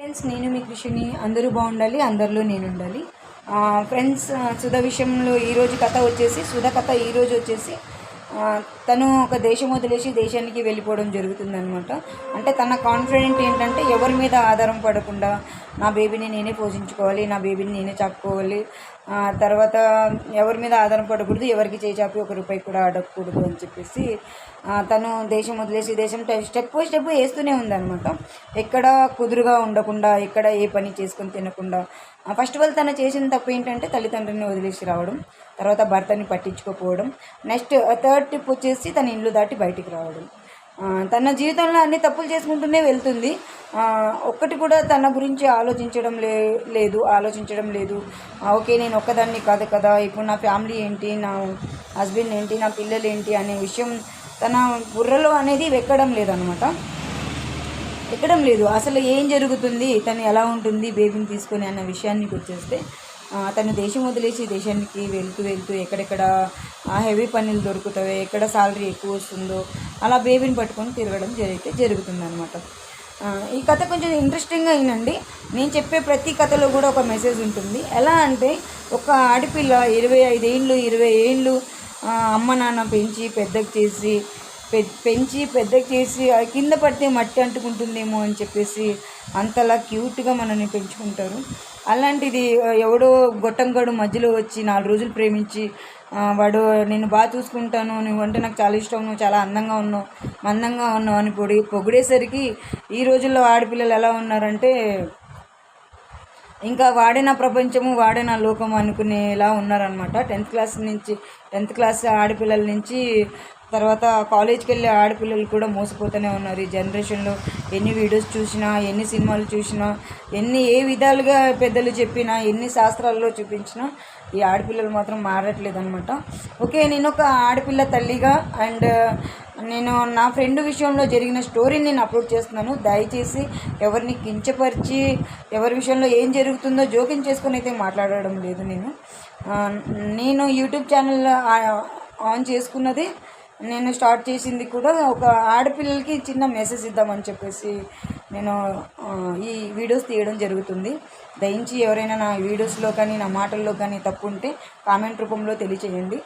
Friends నేను మీ కృషిని అందరూ బాగుండాలి అందరిలో నేను ఉండాలి. ఫ్రెండ్స్ సుధ విషయంలో ఈరోజు కథ వచ్చేసి సుధ కథ ఈరోజు వచ్చేసి తను ఒక దేశం వదిలేసి దేశానికి వెళ్ళిపోవడం జరుగుతుందనమాట అంటే తన కాన్ఫిడెంట్ ఏంటంటే ఎవరి మీద ఆధారం పడకుండా నా బేబీని నేనే పోషించుకోవాలి నా బేబీని నేనే చాపుకోవాలి. తర్వాత ఎవరి మీద ఆధారపడకూడదు ఎవరికి చేయి చాపి ఒక రూపాయి కూడా అడగకూడదు అని చెప్పేసి తను దేశం వదిలేసి దేశం స్టెప్ బై స్టెప్ వేస్తూనే ఉందన్నమాట. ఎక్కడ కుదురుగా ఉండకుండా ఎక్కడ ఏ పని చేసుకొని తినకుండా. ఫస్ట్ ఆఫ్ ఆల్ తను చేసిన తప్పు ఏంటంటే తల్లిదండ్రులని వదిలేసి రావడం తర్వాత భర్తని పట్టించుకోపోవడం. నెక్స్ట్ థర్డ్ టిప్ వచ్చేసి తన ఇల్లు దాటి బయటికి రావడం. తన జీవితంలో అన్ని తప్పులు చేసుకుంటూనే వెళ్తుంది. ఒక్కటి కూడా తన గురించి ఆలోచించడం లే లేదు ఆలోచించడం లేదు. ఓకే నేను ఒక్కదాన్ని కాదు కదా ఇప్పుడు నా ఫ్యామిలీ ఏంటి నా హస్బెండ్ ఏంటి నా పిల్లలు ఏంటి అనే విషయం తన బుర్రలో అనేది వెక్కడం లేదనమాట. ఎక్కడం లేదు. అసలు ఏం జరుగుతుంది తను ఎలా ఉంటుంది బేబీని తీసుకొని అన్న విషయానికి వచ్చేస్తే తను దేశం వదిలేసి దేశానికి వెళ్తూ వెళ్తూ ఎక్కడెక్కడ హెవీ పనులు దొరుకుతాయో ఎక్కడ సాలరీ ఎక్కువ వస్తుందో అలా బేబీని పట్టుకొని తిరగడం జరిగితే జరుగుతుంది అనమాట ఈ కథ కొంచెం ఇంట్రెస్టింగ్గా అయినండి నేను చెప్పే ప్రతి కథలో కూడా ఒక మెసేజ్ ఉంటుంది. ఎలా అంటే ఒక ఆడపిల్ల ఇరవై ఐదేళ్ళు ఇరవై ఏళ్ళు అమ్మ నాన్న పెంచి పెద్దకి చేసి పె- పెంచి పెద్దకి చేసి కింద పడితే మట్టి అంటుకుంటుందేమో అని చెప్పేసి అంతలా క్యూట్గా మనల్ని పెంచుకుంటారు. అలాంటిది ఎవడో గొట్టంగాడు మధ్యలో వచ్చి నాలుగు రోజులు ప్రేమించి వాడు నేను బాగా చూసుకుంటాను నువ్వు అంటే నాకు చాలా ఇష్టం నువ్వు చాలా అందంగా ఉన్నావు మందంగా ఉన్నావు అని పొడి పొగిడేసరికి ఈ రోజుల్లో ఆడపిల్లలు ఎలా ఉన్నారంటే ఇంకా వాడే నా ప్రపంచము వాడే నా లోకం అనుకునేలా ఉన్నారనమాట టెన్త్ క్లాస్ నుంచి టెన్త్ క్లాస్ ఆడపిల్లల నుంచి తర్వాత కాలేజ్కి వెళ్ళే ఆడపిల్లలు కూడా మోసపోతూనే ఉన్నారు. ఈ జనరేషన్లో ఎన్ని వీడియోస్ చూసినా ఎన్ని సినిమాలు చూసినా ఎన్ని ఏ విధాలుగా పెద్దలు చెప్పినా ఎన్ని శాస్త్రాల్లో చూపించినా ఈ ఆడపిల్లలు మాత్రం మారట్లేదు అనమాట ఓకే నేను ఒక ఆడపిల్ల తల్లిగా అండ్ నేను నా ఫ్రెండ్ విషయంలో జరిగిన స్టోరీని నేను అప్లోడ్ చేస్తున్నాను. దయచేసి ఎవరిని కించపరిచి ఎవరి విషయంలో ఏం జరుగుతుందో జోక్యం చేసుకొని అయితే మాట్లాడడం లేదు నేను. నేను యూట్యూబ్ ఛానల్ ఆన్ చేసుకున్నది నేను స్టార్ట్ చేసింది కూడా ఒక ఆడపిల్లలకి చిన్న మెసేజ్ ఇద్దామని చెప్పేసి నేను ఈ వీడియోస్ తీయడం జరుగుతుంది. దయించి ఎవరైనా నా వీడియోస్లో కానీ నా మాటల్లో కానీ తప్పు ఉంటే కామెంట్ రూపంలో తెలియచేయండి.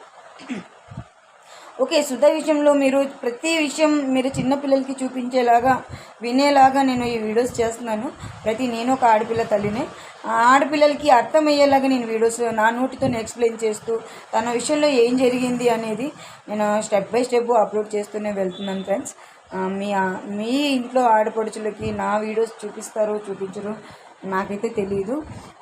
ఓకే సుధా విషయంలో మీరు ప్రతి విషయం మీరు చిన్నపిల్లలకి చూపించేలాగా వినేలాగా నేను ఈ వీడియోస్ చేస్తున్నాను. ప్రతి నేను ఒక ఆడపిల్ల తల్లినే. ఆడపిల్లలకి అర్థమయ్యేలాగా నేను వీడియోస్ నా నోటితో ఎక్స్ప్లెయిన్ చేస్తూ తన విషయంలో ఏం జరిగింది అనేది నేను స్టెప్ బై స్టెప్ అప్లోడ్ చేస్తూనే వెళ్తున్నాను ఫ్రెండ్స్ మీ మీ ఇంట్లో ఆడపడుచులకి నా వీడియోస్ చూపిస్తారో చూపించరు నాకైతే తెలియదు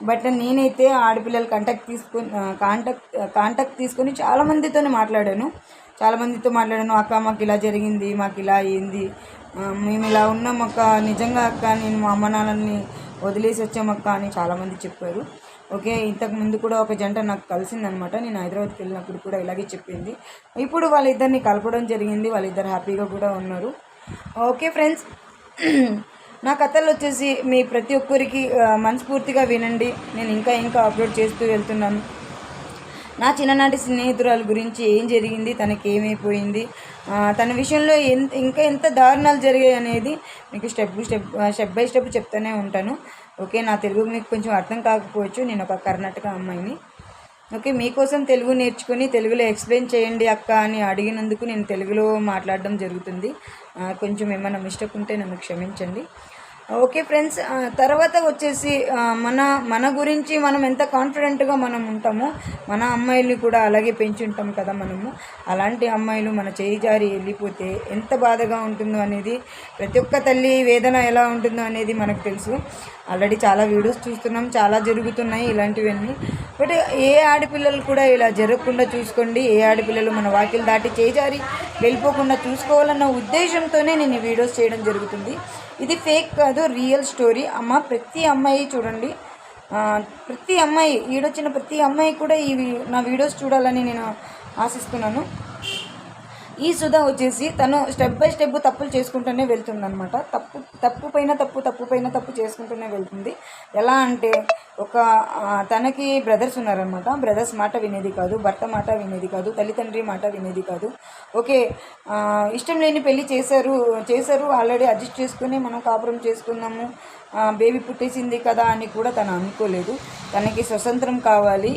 బట్ నేనైతే ఆడపిల్లలు కాంటాక్ట్ తీసుకొని కాంటాక్ట్ కాంటాక్ట్ తీసుకొని చాలామందితోనే మాట్లాడాను. చాలామందితో మాట్లాడాను అక్క మాకు ఇలా జరిగింది మాకు ఇలా అయింది. మేము ఇలా ఉన్నాం అక్క నిజంగా అక్క నేను మా అమ్మ నాన్నని వదిలేసి వచ్చామక్క అని చాలామంది చెప్పారు. ఓకే ఇంతకు ముందు కూడా ఒక జంట నాకు కలిసిందనమాట. నేను హైదరాబాద్కి వెళ్ళినప్పుడు కూడా ఇలాగే చెప్పింది. ఇప్పుడు వాళ్ళిద్దరిని కలపడం జరిగింది వాళ్ళిద్దరు హ్యాపీగా కూడా ఉన్నారు. Okay friends. నా కథలు వచ్చేసి మీ ప్రతి ఒక్కరికి మనస్ఫూర్తిగా వినండి. నేను ఇంకా ఇంకా అప్లోడ్ చేస్తూ వెళ్తున్నాను. నా చిన్ననాటి స్నేహితురాలు గురించి ఏం జరిగింది? తనకి ఏమైపోయింది తన విషయంలో ఎంత ఇంకా ఎంత దారుణాలు జరిగాయి అనేది మీకు step step step by step చెప్తూనే ఉంటాను. ఓకే నా తెలుగు మీకు కొంచెం అర్థం కాకపోవచ్చు. నేను ఒక కర్ణాటక అమ్మాయిని. ఓకే మీకోసం తెలుగు నేర్చుకుని తెలుగులో ఎక్స్ప్లెయిన్ చేయండి అక్క అని అడిగినందుకు నేను తెలుగులో మాట్లాడడం జరుగుతుంది. కొంచెం ఏమైనా మిస్టేక్ ఉంటే నన్ను క్షమించండి. ఓకే ఫ్రెండ్స్ తర్వాత వచ్చేసి మన మన గురించి మనం ఎంత కాన్ఫిడెంట్గా మనం ఉంటామో మన అమ్మాయిల్ని కూడా అలాగే పెంచుంటాం కదా మనము. అలాంటి అమ్మాయిలు మన చేయి జారి వెళ్ళిపోతే ఎంత బాధగా ఉంటుందో అనేది ప్రతి ఒక్క తల్లి వేదన ఎలా ఉంటుందో అనేది మనకు తెలుసు. ఆల్రెడీ చాలా వీడియోస్ చూస్తున్నాం చాలా జరుగుతున్నాయి ఇలాంటివన్నీ. బట్ ఏ ఆడపిల్లలు కూడా ఇలా జరగకుండా చూసుకోండి. ఏ ఆడపిల్లలు మన వాకిలు దాటి చేయి జారి వెళ్ళిపోకుండా చూసుకోవాలన్న ఉద్దేశంతోనే నేను ఈ వీడియోస్ చేయడం జరుగుతుంది. ఇది ఫేక్ కాదు రియల్ స్టోరీ అమ్మ ప్రతి అమ్మాయి చూడండి. ప్రతి అమ్మాయి ఈడొచ్చిన ప్రతి అమ్మాయి కూడా ఈ నా వీడియోస్ చూడాలని నేను ఆశిస్తున్నాను. ఈ సుధా వచ్చేసి తను స్టెప్ బై స్టెప్ తప్పులు చేసుకుంటూనే వెళ్తుంది అనమాట తప్పు తప్పు పైన తప్పు తప్పు పైన తప్పు చేసుకుంటూనే వెళ్తుంది. ఎలా అంటే ఒక తనకి బ్రదర్స్ ఉన్నారనమాట బ్రదర్స్ మాట వినేది కాదు భర్త మాట వినేది కాదు తల్లిదండ్రి మాట వినేది కాదు. ఓకే ఇష్టం లేని పెళ్ళి చేశారు చేశారు ఆల్రెడీ అడ్జస్ట్ చేసుకుని మనం కాపురం చేసుకుందాము బేబీ పుట్టేసింది కదా అని కూడా తను అనుకోలేదు. తనకి స్వతంత్రం కావాలి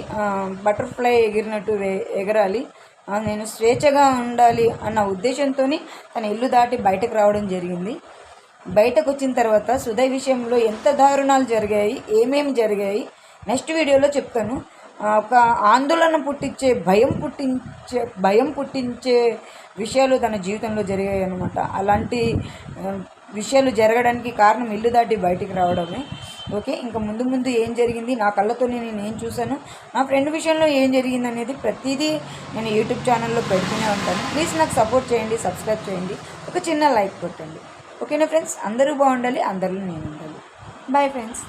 బటర్ఫ్లై ఎగిరినట్టు ఎగరాలి. నేను స్వేచ్ఛగా ఉండాలి అన్న ఉద్దేశంతో తన ఇల్లు దాటి బయటకు రావడం జరిగింది. బయటకు వచ్చిన తర్వాత సుధయ్ విషయంలో ఎంత దారుణాలు జరిగాయి ఏమేమి జరిగాయి నెక్స్ట్ వీడియోలో చెప్తాను. ఒక ఆందోళన పుట్టించే భయం పుట్టించే భయం పుట్టించే విషయాలు తన జీవితంలో జరిగాయి అనమాట అలాంటి విషయాలు జరగడానికి కారణం ఇల్లు దాటి బయటికి రావడమే. ఓకే? ఇంకా ముందు ముందు ఏం జరిగింది? నా కళ్ళతో నేను ఏం చూశాను? నా ఫ్రెండ్ విషయంలో ఏం జరిగింది అనేది ప్రతిదీ నేను యూట్యూబ్ ఛానల్లో పెడుతూనే ఉంటాను. ప్లీజ్ నాకు సపోర్ట్ చేయండి సబ్స్క్రైబ్ చేయండి. ఒక చిన్న లైక్ కొట్టండి. ఓకేనా ఫ్రెండ్స్? అందరూ బాగుండాలి అందరూ నేను ఉండాలి. Bye friends.